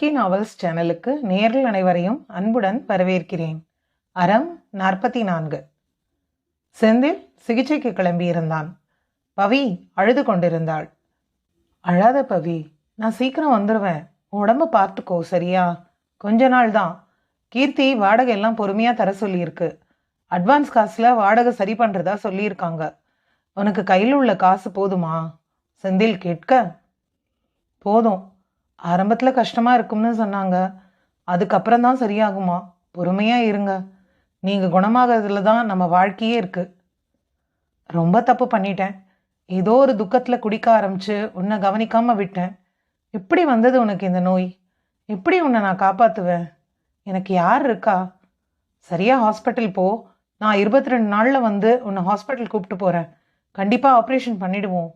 கி novels சேனலுக்கு நேரில் அனைவரையும் அன்புடன் வரவேற்கிறேன். அறம் நாற்பத்தி நான்கு செந்தில் சிகிச்சைக்கு கிளம்பியிருந்தான். பவி அழுது கொண்டிருந்தாள். அழாத பவி நான் சீக்கிரம் வந்துடுவேன் உடம்ப பார்த்துக்கோ சரியா? கொஞ்ச நாள் தான். கீர்த்தி வாடகை எல்லாம் பொறுமையாக தர சொல்லியிருக்கு. அட்வான்ஸ் காசில் வாடகை சரி பண்ணுறதா சொல்லியிருக்காங்க. உனக்கு கையில் உள்ள காசு போதுமா? செந்தில் கேட்க போதும். ஆரம்பத்தில் கஷ்டமாக இருக்கும்னு சொன்னாங்க. அதுக்கப்புறம் தான் சரியாகுமா? பொறுமையாக இருங்க. நீங்கள் குணமாகறதுல தான் நம்ம வாழ்க்கையே இருக்குது ரொம்ப தப்பு பண்ணிட்டேன். ஏதோ ஒரு துக்கத்தில் குடிக்க ஆரம்பித்து உன்னை கவனிக்காமல் விட்டேன். எப்படி வந்தது உனக்கு இந்த நோய்? எப்படி உன்னை நான் காப்பாற்றுவேன் எனக்கு யார் இருக்கா? சரியாக ஹாஸ்பிட்டல் போ. நான் இருபத்தி ரெண்டு நாளில் வந்து உன்னை ஹாஸ்பிட்டல் கூப்பிட்டு போகிறேன் கண்டிப்பாக ஆப்ரேஷன் பண்ணிடுவோம்.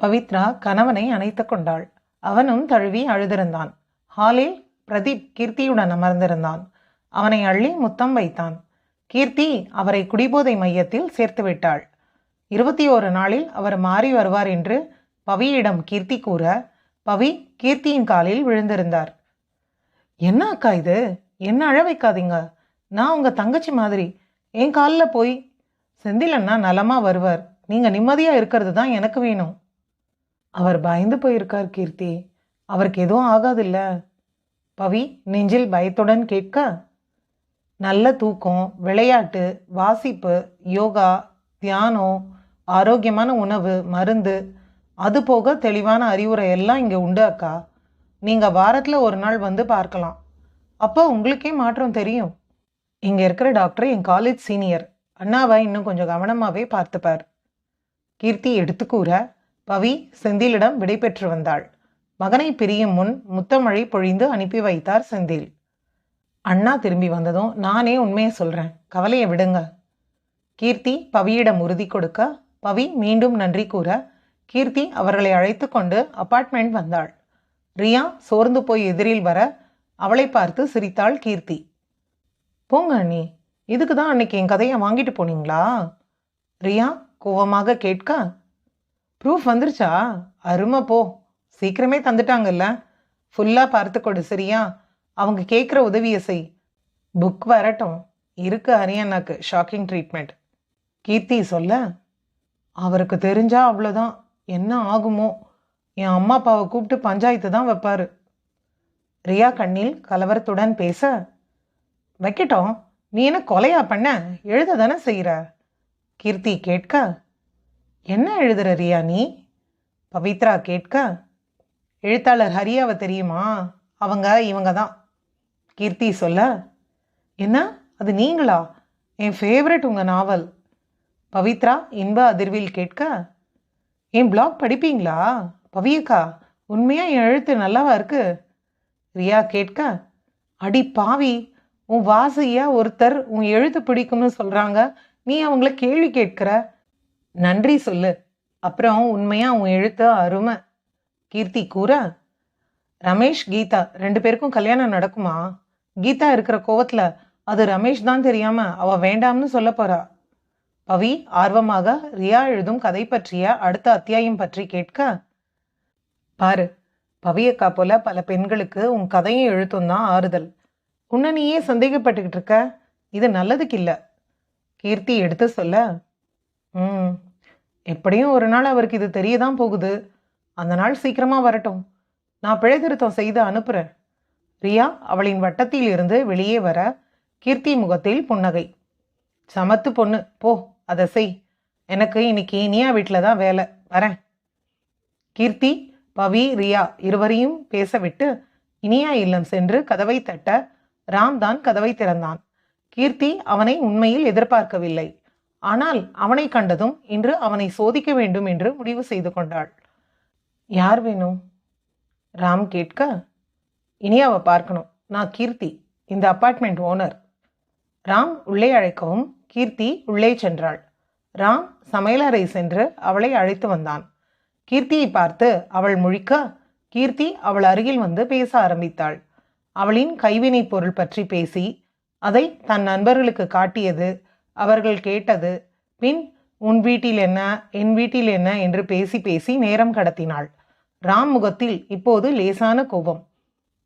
பவித்ரா கணவனை அணைத்து கொண்டாள். அவனும் தழுவி அழுதிருந்தான். ஹாலில் பிரதீப் கீர்த்தியுடன் அமர்ந்திருந்தான். அவனை அள்ளி முத்தம் வைத்தான். கீர்த்தி அவரை குடிபோதை மையத்தில் சேர்த்து விட்டாள். இருபத்தி ஓரு நாளில் அவர் மாறி வருவார் என்று பவியிடம் கீர்த்தி கூற பவி கீர்த்தியின் காலில் விழுந்திருந்தார். என்ன அக்கா இது? என்ன அழ வைக்காதீங்க? நான் உங்கள் தங்கச்சி மாதிரி. என் காலில் போய் செந்தில் அண்ணா வருவார். நீங்கள் நிம்மதியாக இருக்கிறது தான் எனக்கு வேணும். அவர் பயந்து போயிருக்கார் கீர்த்தி. அவருக்கு எதுவும் ஆகாதில்ல. பவி நெஞ்சில் பயத்துடன் கேட்க நல்ல தூக்கம் விளையாட்டு வாசிப்பு யோகா தியானம் ஆரோக்கியமான உணவு மருந்து அது போக தெளிவான அறிவுரை எல்லாம் இங்கே உண்டு அக்கா. நீங்கள் வாரத்தில் ஒரு நாள் வந்து பார்க்கலாம். அப்போ உங்களுக்கே மாற்றம் தெரியும். இங்கே இருக்கிற டாக்டர் என் காலேஜ் சீனியர். அண்ணாவை இன்னும் கொஞ்சம் கவனமாகவே பார்த்துப்பார். கீர்த்தி எடுத்துக்கூற பவி செந்திலிடம் விடைபெற்று வந்தாள். மகனை பிரியும் முன் முத்தமழை பொழிந்து அனுப்பி வைத்தார் செந்தில். அண்ணா திரும்பி வந்ததும் நானே உண்மையை சொல்றேன். கவலையை விடுங்க. கீர்த்தி பவியிடம் உறுதி கொடுக்க பவி மீண்டும் நன்றி கூற கீர்த்தி அவர்களை அழைத்து கொண்டு அப்பார்ட்மெண்ட் வந்தாள். ரியா சோர்ந்து போய் எதிரில் வர அவளை பார்த்து சிரித்தாள் கீர்த்தி. போங்க அண்ணி இதுக்கு தான் அன்னைக்கு என் கதையை வாங்கிட்டு போனீங்களா? ரியா கோவமாக கேட்க ப்ரூஃப் வந்துருச்சா? அருமை போ. சீக்கிரமே தந்துட்டாங்கல்ல. ஃபுல்லாக பார்த்து கொடு சரியா? அவங்க கேட்குற உதவியை செய். புக் வரட்டும். இருக்கு ஹரியானாக்கு ஷாக்கிங் ட்ரீட்மெண்ட் கீர்த்தி சொல்ல? அவருக்கு தெரிஞ்சா அவ்வளோதான் என்ன ஆகுமோ? என் அம்மா அப்பாவை கூப்பிட்டு பஞ்சாயத்து தான் வைப்பார். ரியா கண்ணில் கலவரத்துடன் பேச வைக்கட்டும். நீ என்ன கொலையா பண்ண? எழுத தானே செய்கிற கீர்த்தி கேட்க என்ன எழுதுற ரியா நீ? பவித்ரா கேட்க எழுத்தாளர் ஹரியாவை தெரியுமா? அவங்க இவங்க தான். கீர்த்தி சொல்ல என்ன? அது நீங்களா? என் ஃபேவரட் உங்கள் நாவல் பவித்ரா இன்ப அதிர்வில் கேட்க என் பிளாக் படிப்பீங்களா? பவியக்கா உண்மையாக என் எழுத்து நல்லாவா இருக்கு? ரியா கேட்க அடி பாவி உன் வாசையாக ஒருத்தர் உன் எழுத்து பிடிக்கும்னு சொல்கிறாங்க நீ அவங்கள கேள்வி கேட்குற? நன்றி சொல்லு. அப்புறம் உண்மையா உன் எழுத்து அருமை. கீர்த்தி கூற ரமேஷ் கீதா ரெண்டு பேருக்கும் கல்யாணம் நடக்குமா? கீதா இருக்கிற கோவத்துல அது ரமேஷ் தான் தெரியாம அவ வேண்டாம்னு சொல்ல போறா. பவி ஆர்வமாக ரியா எழுதும் கதை பற்றிய? அடுத்த அத்தியாயம் பற்றி கேட்க. பாரு பவியக்கா போல பல பெண்களுக்கு உன் கதையும் எழுத்தும் தான் ஆறுதல். உன்னை நீயே சந்தேகப்பட்டுக்கிட்டு இருக்க? இது நல்லதுக்கு இல்லை. கீர்த்தி எடுத்து சொல்ல ம் எப்படியும் ஒரு நாள் அவருக்கு இது தெரிய தான் போகுது. அந்த நாள் சீக்கிரமாக வரட்டும். நான் பிழை திருத்தம் செய்து அனுப்புகிறேன் ரியா அவளின் வட்டத்தில் இருந்து வெளியே வர கீர்த்தி முகத்தில் புன்னகை. சமத்து பொண்ணு போ அதை செய். எனக்கு இன்னைக்கு இனியா வீட்டில் தான் வேலை. வரேன். கீர்த்தி பவி ரியா இருவரையும் பேசவிட்டு இனியா இல்லம் சென்று கதவை தட்ட ராம் தான் கதவை திறந்தான். கீர்த்தி அவனை உண்மையில் எதிர்பார்க்கவில்லை. ஆனால் அவனை கண்டதும் இன்று அவனை சோதிக்க வேண்டும் என்று முடிவு செய்து கொண்டாள். யார் வேணும் ராம் கேட்க இனியாவை பார்க்கணும். நான் கீர்த்தி இந்த அப்பார்ட்மெண்ட் ஓனர். ராம் உள்ளே அழைக்கவும் கீர்த்தி உள்ளே சென்றாள். ராம் சமையலறை சென்று அவளை அழைத்து வந்தான். கீர்த்தியை பார்த்து அவள் முழிக்க கீர்த்தி அவள் அருகில் வந்து பேச ஆரம்பித்தாள். அவளின் கைவினைப் பொருள் பற்றி பேசி அதை தன் நண்பர்களுக்கு காட்டியது அவர்கள் கேட்டது பின் உன் வீட்டில் என்ன என் வீட்டில் என்ன? என்று பேசி பேசி நேரம் கடத்தினாள். ராம் முகத்தில் இப்போது லேசான கோபம்.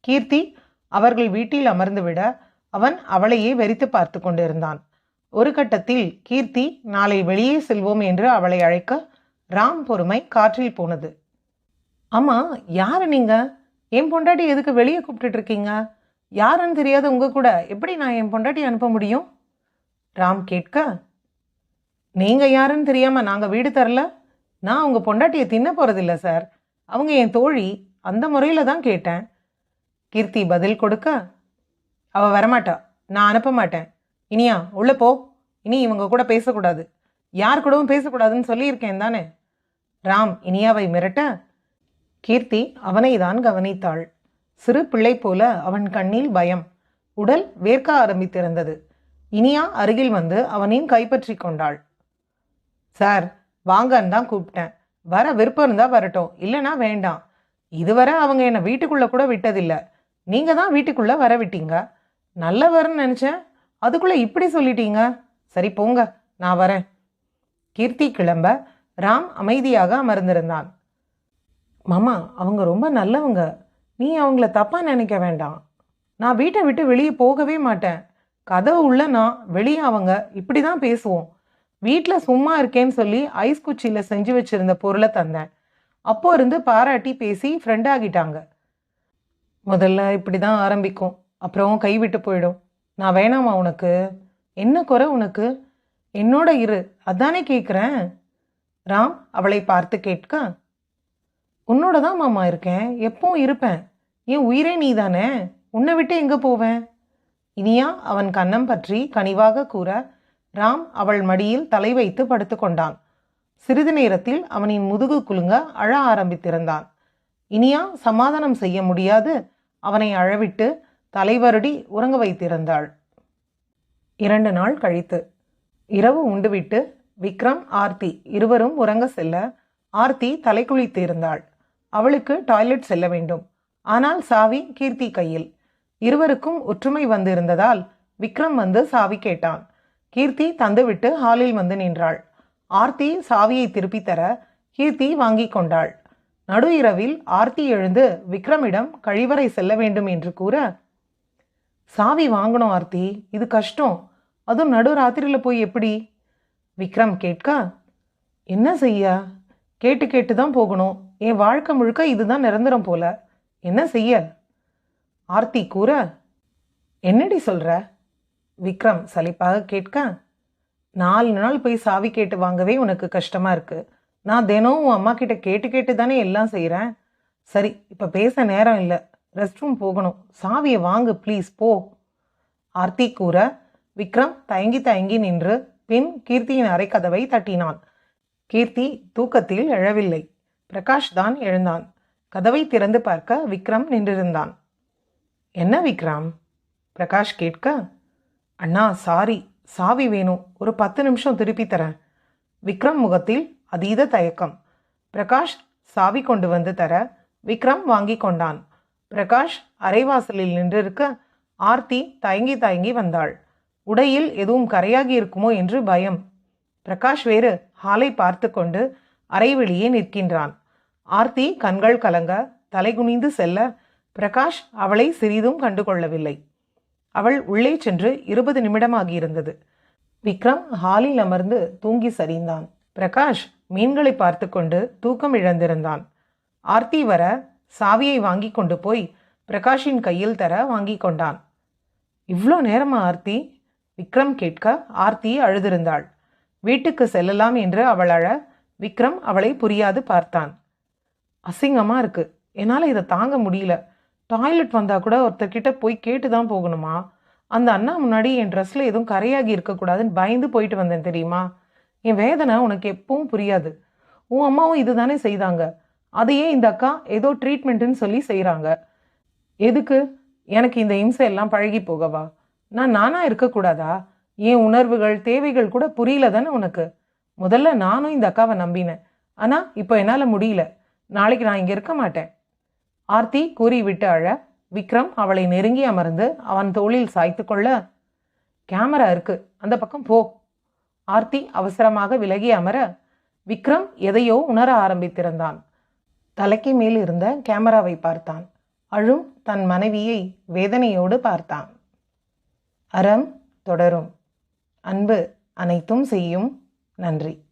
கீர்த்தி அவர்கள் வீட்டில் அமர்ந்துவிட அவன் அவளையே வெறித்து பார்த்து கொண்டிருந்தான். ஒரு கட்டத்தில் கீர்த்தி நாளை வெளியே செல்வோம் என்று அவளை அழைக்க ராம் பொறுமை காற்றில் போனது. அம்மா யாரு நீங்க? என் பொண்டாட்டி எதுக்கு வெளியே கூப்பிட்டுட்டு இருக்கீங்க? யாருன்னு தெரியாத உங்க கூட எப்படி நான் என் பொண்டாட்டி அனுப்ப முடியும்? ராம் கேட்க நீங்கள் யாருன்னு தெரியாமல் நாங்கள் வீடு தரல? நான் அவங்க பொண்டாட்டியை தின்ன போகிறதில்ல சார். அவங்க என் தோழி. அந்த முறையில் தான் கேட்டேன். கீர்த்தி பதில் கொடுக்க அவள் வரமாட்டா. நான் அனுப்ப மாட்டேன். இனியா உள்ளே போ. இனி இவங்க கூட பேசக்கூடாது. யார் கூடவும் பேசக்கூடாதுன்னு சொல்லியிருக்கேன் தானே? ராம் இனியாவை மிரட்ட கீர்த்தி அவனை தான் கவனித்தாள். சிறு பிள்ளை போல அவன் கண்ணில் பயம். உடல் வேர்க்க ஆரம்பித்திருந்தது. இனியா அருகில் வந்து அவனையும் கைப்பற்றி கொண்டாள். சார் வாங்கன்னு தான் கூப்பிட்டேன். வர விருப்பம் இருந்தால் வரட்டும். இல்லைன்னா வேண்டாம். இதுவரை அவங்க என்னை வீட்டுக்குள்ளே கூட விட்டதில்லை. நீங்கள் தான் வீட்டுக்குள்ளே வர விட்டீங்க. நல்லவர்னு நினச்சேன். அதுக்குள்ளே இப்படி சொல்லிட்டீங்க. சரி போங்க. நான் வரேன். கீர்த்தி கிளம்ப ராம் அமைதியாக அமர்ந்திருந்தான். மாமா அவங்க ரொம்ப நல்லவங்க. நீ அவங்கள தப்பாக நினைக்க வேண்டாம். நான் வீட்டை விட்டு வெளியே போகவே மாட்டேன். கதவு உள்ள நான் வெளியே அவங்க இப்படி தான் பேசுவோம். வீட்டில் சும்மா இருக்கேன்னு சொல்லி ஐஸ் குச்சியில் செஞ்சு வச்சிருந்த பொருளை தந்தேன். அப்போ இருந்து பாராட்டி பேசி ஃப்ரெண்ட் ஆகிட்டாங்க. முதல்ல இப்படி தான் ஆரம்பிக்கும். அப்புறம் கைவிட்டு போயிடும். நான் வேணாமா உனக்கு? என்ன குறை உனக்கு? என்னோட இரு. அதானே கேட்குறேன் ராம் அவளை பார்த்து கேட்க உன்னோட தான் மாமா இருக்கேன். எப்பவும் இருப்பேன். என் உயிரே நீ தானே உன்னை விட்டு எங்கே போவேன்? இனியா அவன் கன்னம் பற்றி கனிவாக கூற ராம் அவள் மடியில் தலை வைத்து படுத்துக்கொண்டான். சிறிது நேரத்தில் அவனின் முதுகு குலுங்க அழ ஆரம்பித்திருந்தான். இனியா சமாதானம் செய்ய முடியாது அவனை அழவிட்டு தலைவருடி உறங்க வைத்திருந்தாள். இரண்டு நாள் கழித்து. இரவு உண்டுவிட்டு விக்ரம் ஆர்த்தி இருவரும் உறங்க செல்ல ஆர்த்தி தலை குளித்து இருந்தாள் அவளுக்கு டாய்லெட் செல்ல வேண்டும். ஆனால் சாவி கீர்த்தி கையில். இருவருக்கும் ஒற்றுமை வந்திருந்ததால் விக்ரம் வந்து சாவி கேட்டான். கீர்த்தி தந்துவிட்டு ஹாலில் வந்து நின்றாள். ஆர்த்தி சாவியை திருப்பி தர கீர்த்தி வாங்கிக் கொண்டாள். நடு இரவில் ஆர்த்தி எழுந்து விக்ரமிடம் கழிவறை செல்ல வேண்டும் என்று கூற சாவி வாங்கணும் ஆர்த்தி இது கஷ்டம். அதுவும் நடு ராத்திரியில் போய் எப்படி? விக்ரம் கேட்க என்ன செய்ய? கேட்டு கேட்டு தான் போகணும். என் வாழ்க்கை முழுக்க இதுதான் நிரந்தரம் போல. என்ன செய்ய? ஆர்த்தி கூற என்னடி சொல்கிற விக்ரம் சலிப்பாக கேட்க நாலு நாள் போய் சாவி கேட்டு வாங்கவே உனக்கு கஷ்டமாக இருக்குது நான் தினம் உன் அம்மா கிட்ட கேட்டு கேட்டு தானே எல்லாம் செய்கிறேன் சரி இப்போ பேச நேரம் இல்லை. ரெஸ்ட் ரூம் போகணும். சாவியை வாங்கு ப்ளீஸ் போ. ஆர்த்தி கூற விக்ரம் தயங்கி தயங்கி நின்று பின் கீர்த்தியின் அரைக்கதவை தட்டினான். கீர்த்தி தூக்கத்தில் எழவில்லை. பிரகாஷ் தான் எழுந்தான். கதவை திறந்து பார்க்க விக்ரம் நின்றிருந்தான். என்ன விக்ரம்? பிரகாஷ் கேட்க அண்ணா சாரி சாவி வேணும். ஒரு பத்து நிமிஷம் திருப்பி தரேன். விக்ரம் முகத்தில் அதீத தயக்கம். பிரகாஷ் சாவி கொண்டு வந்து தர விக்ரம் வாங்கி கொண்டான். பிரகாஷ் அரைவாசலில் நின்றிருக்க ஆர்த்தி தயங்கி தயங்கி வந்தாள். உடையில் எதுவும் கரையாகி இருக்குமோ என்று பயம். பிரகாஷ் வேறு ஹாலை பார்த்து கொண்டு அறைவெளியே நிற்கின்றான். ஆர்த்தி கண்கள் கலங்க தலைகுனிந்து செல்ல பிரகாஷ் அவளை சிறிதும் கண்டுகொள்ளவில்லை. அவள் உள்ளே சென்று இருபது நிமிடமாகியிருந்தது. விக்ரம் ஹாலில் அமர்ந்து தூங்கி சரிந்தான். பிரகாஷ் மீன்களை பார்த்து கொண்டு தூக்கம் இழந்திருந்தான். ஆர்த்தி வர சாவியை வாங்கி கொண்டு போய் பிரகாஷின் கையில் தர வாங்கி கொண்டான். இவ்வளோ நேரமா ஆர்த்தி? விக்ரம் கேட்க ஆர்த்தி அழுதிருந்தாள். வீட்டுக்கு செல்லலாம் என்று அவள் அழ விக்ரம் அவளை புரியாது பார்த்தான். அசிங்கமாக இருக்கு. என்னால் இதை தாங்க முடியல. டாய்லெட் வந்தால் கூட ஒருத்தர்கிட்ட போய் கேட்டு தான் போகணுமா? அந்த அண்ணா முன்னாடி என் ட்ரெஸ்ஸில் எதுவும் கரையாகி இருக்கக்கூடாதுன்னு பயந்து போயிட்டு வந்தேன் தெரியுமா? என் வேதனை உனக்கு எப்பவும் புரியாது. உன் அம்மாவும் இதுதானே செய்தாங்க. அதையே இந்த அக்கா ஏதோ ட்ரீட்மெண்ட்டுன்னு சொல்லி செய்கிறாங்க எதுக்கு? எனக்கு இந்த இம்சை எல்லாம் பழகி போகவா? நான் நானாக இருக்கக்கூடாதா? என் உணர்வுகள் தேவைகள் கூட புரியல தானே உனக்கு? முதல்ல நானும் இந்த அக்காவை நம்பினேன். ஆனால் இப்போ என்னால் முடியல. நாளைக்கு நான் இங்கே இருக்க மாட்டேன். ஆர்த்தி கூறிவிட்டு அழ விக்ரம் அவளை நெருங்கி அமர்ந்து அவன் தோளில் சாய்த்து கொள்ள கேமரா இருக்கு அந்த பக்கம் போ. ஆர்த்தி அவசரமாக விலகி அமர விக்ரம் எதையோ உணர ஆரம்பித்திருந்தான். தலைக்கு மேல் இருந்த கேமராவை பார்த்தான். அழும் தன் மனைவியை வேதனையோடு பார்த்தான். அறம் தொடரும். அன்பு அனைத்தும் செய்யும். நன்றி.